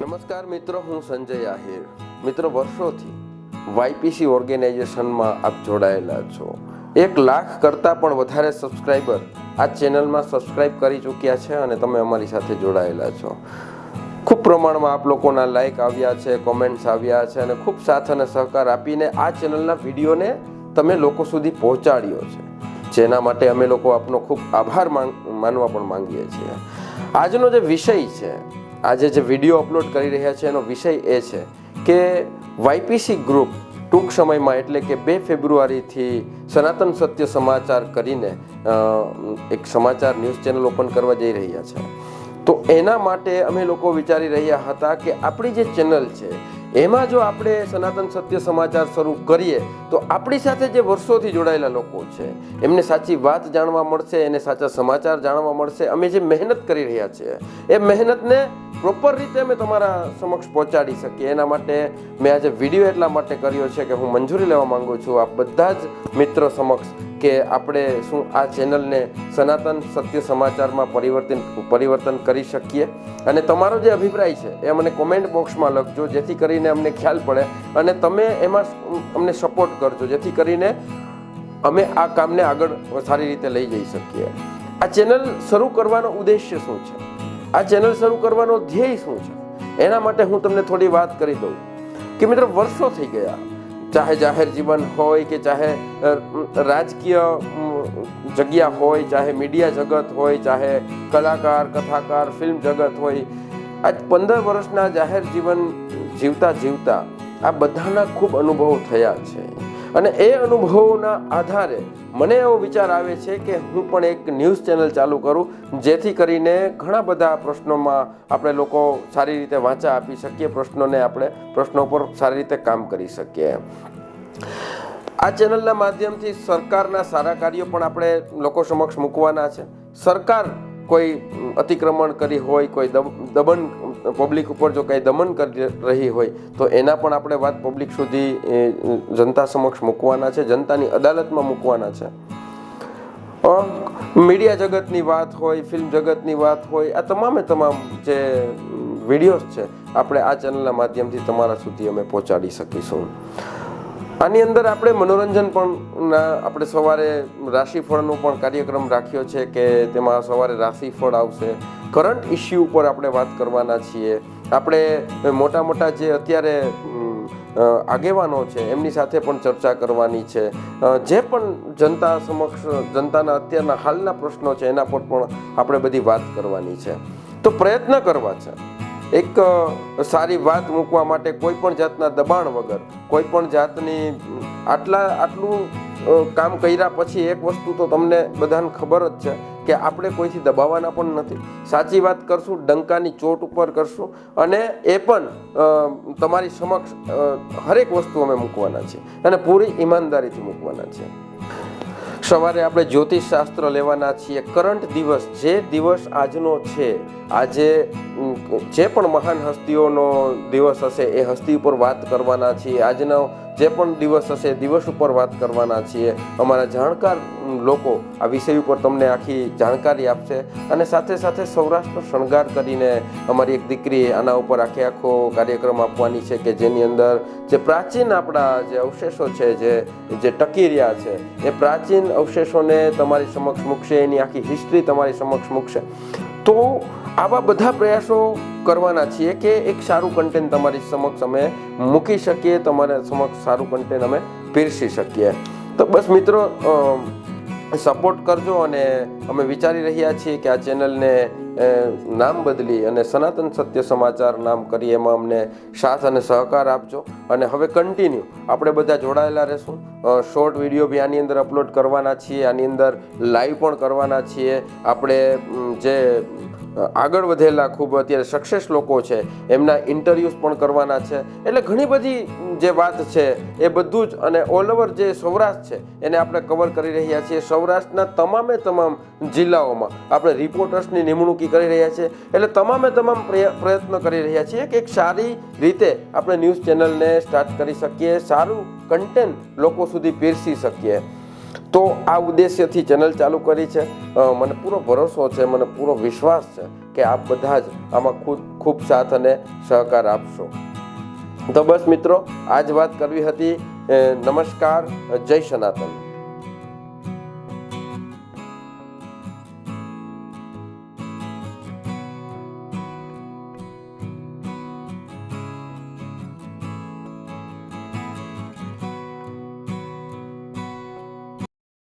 નમસ્કાર મિત્રો, હું સંજય આહિર. મિત્રો, વર્ષોથી વાયપીસી ઓર્ગેનાઇઝેશનમાં આપ જોડાયેલા છો. એક લાખ કરતાં પણ વધારે સબસ્ક્રાઈબર આ ચેનલમાં સબસ્ક્રાઈબ કરી ચૂક્યા છે અને તમે અમારી સાથે જોડાયેલા છો. ખૂબ પ્રમાણમાં આપ લોકોના લાઇક આવ્યા છે, કોમેન્ટ્સ આવ્યા છે અને ખૂબ સાથ અને સહકાર આપીને આ ચેનલના વિડીયોને તમે લોકો સુધી પહોંચાડ્યો છે. જેના માટે અમે લોકો આપનો ખૂબ આભાર માન- માનવા પણ માંગીએ છીએ. આજનો જે વિષય છે આજે જે વીડિયો અપલોડ કરી રહ્યા છે એનો વિષય એ છે કે વાયપીસી ગ્રુપ ટૂંક સમયમાં એટલે કે બે ફેબ્રુઆરીથી સનાતન સત્ય સમાચાર કરીને એક સમાચાર ન્યૂઝ ચેનલ ઓપન કરવા જઈ રહ્યા છે. તો એના માટે અમે લોકો વિચારી રહ્યા હતા કે આપણી જે ચેનલ છે એમાં જો આપણે સનાતન સત્ય સમાચાર શરૂ કરીએ, તો આપણી સાથે જે વર્ષોથી જોડાયેલા લોકો છે, એમને સાચી વાત જાણવા મળશે, એને સાચા સમાચાર જાણવા મળશે. અમે જે મહેનત કરી રહ્યા છીએ એ મહેનતને પ્રોપર રીતે અમે તમારા સમક્ષ પહોંચાડી શકીએ. એના માટે મેં આજે વીડિયો એટલા માટે કર્યો છે કે હું મંજૂરી લેવા માંગુ છું. આ બધા જ મિત્રો સમક્ષ કે આપણે શું આ ચેનલને સનાતન સત્ય સમાચારમાં પરિવર્તન પરિવર્તન કરી શકીએ? અને તમારો જે અભિપ્રાય છે, એ મને કોમેન્ટ બોક્સમાં લખજો, જેથી કરીને અમને ખ્યાલ પડે. અને તમે એમાં અમને સપોર્ટ કરજો, જેથી કરીને અમે આ કામને આગળ સારી રીતે લઈ જઈ શકીએ. આ ચેનલ શરૂ કરવાનો ઉદ્દેશ્ય શું છે? આ ચેનલ શરૂ કરવાનો ધ્યેય શું છે? એના માટે હું તમને થોડી વાત કરી દઉં. કે મિત્રો, વર્ષો થઈ ગયા. ચાહે જાહેર જીવન હોય કે ચાહે રાજકીય જગ્યા હોય, ચાહે મીડિયા જગત હોય, ચાહે કલાકાર, કથાકાર, ફિલ્મ જગત હોય, આજ પંદર વર્ષના જાહેર જીવન જીવતા જીવતા આ બધાના ખૂબ અનુભવ થયા છે. અને એ અનુભવોના આધારે મને એવો વિચાર આવે છે કે હું પણ એક ન્યૂઝ ચેનલ ચાલુ કરું, જેથી કરીને ઘણા બધા પ્રશ્નોમાં આપણે લોકો સારી રીતે વાંચા આપી શકીએ, પ્રશ્નોને આપણે, પ્રશ્નો પર સારી રીતે કામ કરી શકીએ. આ ચેનલના માધ્યમથી સરકારના સારા કાર્યો પણ આપણે લોકો સમક્ષ મૂકવાના છે. સરકાર કોઈ અતિક્રમણ કરી હોય, કોઈ દબ- દમન પબ્લિક ઉપર જો કંઈ દમન કરી રહી હોય, તો એના પણ આપણે વાત પબ્લિક સુધી જનતા સમક્ષ મૂકવાના છે, જનતાની અદાલતમાં મૂકવાના છે. મીડિયા જગતની વાત હોય ફિલ્મ જગતની વાત હોય, આ તમામે તમામ જે વિડીયોઝ છે, આપણે આ ચેનલના માધ્યમથી તમારા સુધી અમે પહોંચાડી શકીશું. આની અંદર આપણે મનોરંજન પણ આપણે સવારે રાશિફળનો પણ કાર્યક્રમ રાખ્યો છે કે તેમાં સવારે રાશિફળ આવશે. કરંટ ઇસ્યુ ઉપર આપણે વાત કરવાના છીએ. આપણે મોટા મોટા જે અત્યારે આગેવાનો છે, એમની સાથે પણ ચર્ચા કરવાની છે. જે પણ જનતા સમક્ષ, જનતાના અત્યારના હાલના પ્રશ્નો છે, એના પર પણ આપણે બધી વાત કરવાની છે. તો પ્રયત્ન કરવા છે. એક સારી વાત મૂકવા માટે કોઈ પણ જાતના દબાણ વગર, કોઈ પણ જાતની, આટલા, આટલું કામ કર્યા પછી એક વસ્તુ તો તમને બધાને ખબર જ છે કે આપણે કોઈથી દબાવવાના પણ નથી. સાચી વાત કરશું, ડંકાની ચોટ ઉપર કરશું અને એ પણ તમારી સમક્ષ હરેક વસ્તુ અમે મૂકવાના છીએ અને પૂરી ઈમાનદારીથી મૂકવાના છીએ. સવારે આપણે જ્યોતિષ શાસ્ત્ર લેવાના છીએ. કરંટ દિવસ જે દિવસ આજનો છે, આજે જે પણ મહાન હસ્તીઓનો દિવસ હશે એ હસ્તી ઉપર વાત કરવાના છીએ. આજનો જે પણ દિવસ હશે દિવસ ઉપર વાત કરવાના છીએ. અમારા જાણકાર લોકો આ વિષય ઉપર તમને આખી જાણકારી આપશે અને સાથે સાથે સૌરાષ્ટ્રનો શણગાર કરીને અમારી એક દીકરી આના ઉપર આખે આખો કાર્યક્રમ આપવાની છે કે જેની અંદર જે પ્રાચીન આપણા જે અવશેષો છે, જે જે ટકી રહ્યા છે, એ પ્રાચીન અવશેષોને તમારી સમક્ષ મૂકશે, એની આખી હિસ્ટ્રી તમારી સમક્ષ મૂકશે. તો આવા બધા પ્રયાસો કરવાના છીએ કે એક સારું કન્ટેન્ટ તમારી સમક્ષ અમે મૂકી શકીએ, તમારા સમક્ષ સારું કન્ટેન્ટ અમે પીરસી શકીએ. તો બસ મિત્રો સપોર્ટ કરજો અને અમે વિચારી રહ્યા છીએ કે આ ચેનલને નામ બદલી અને સનાતન સત્ય સમાચાર નામ કરી એમાં અમને સાથ અને સહકાર આપજો. અને હવે કન્ટિન્યુ આપણે બધા જોડાયેલા રહેશું. શોર્ટ વીડિયો બી આની અંદર અપલોડ કરવાના છીએ, આની અંદર લાઈવ પણ કરવાના છીએ. આપણે જે આગળ વધેલા ખૂબ અત્યારે સક્સેસ લોકો છે, એમના ઇન્ટરવ્યૂઝ પણ કરવાના છે. એટલે ઘણી બધી જે વાત છે એ બધું જ અને ઓલ ઓવર જે સૌરાષ્ટ્ર છે, એને આપણે કવર કરી રહ્યા છીએ. સૌરાષ્ટ્રના તમામે તમામ જિલ્લાઓમાં આપણે રિપોર્ટર્સની નિમણૂકી કરી રહ્યા છીએ. એટલે તમામે તમામ પ્રય- પ્રયત્ન કરી રહ્યા છીએ કે એક સારી રીતે આપણે ન્યૂઝ ચેનલને સ્ટાર્ટ કરી શકીએ, સારું કન્ટેન્ટ લોકો સુધી પીરસી શકીએ. તો આ ઉદ્દેશ્યથી ચેનલ ચાલુ કરી છે. મને પૂરો ભરોસો છે, મને પૂરો વિશ્વાસ છે કે આપ બધા જ આમાં ખૂબ ખૂબ સાથ અને સહકાર આપશો. તો બસ મિત્રો આ જ વાત કરવી હતી નમસ્કાર, જય સનાતન.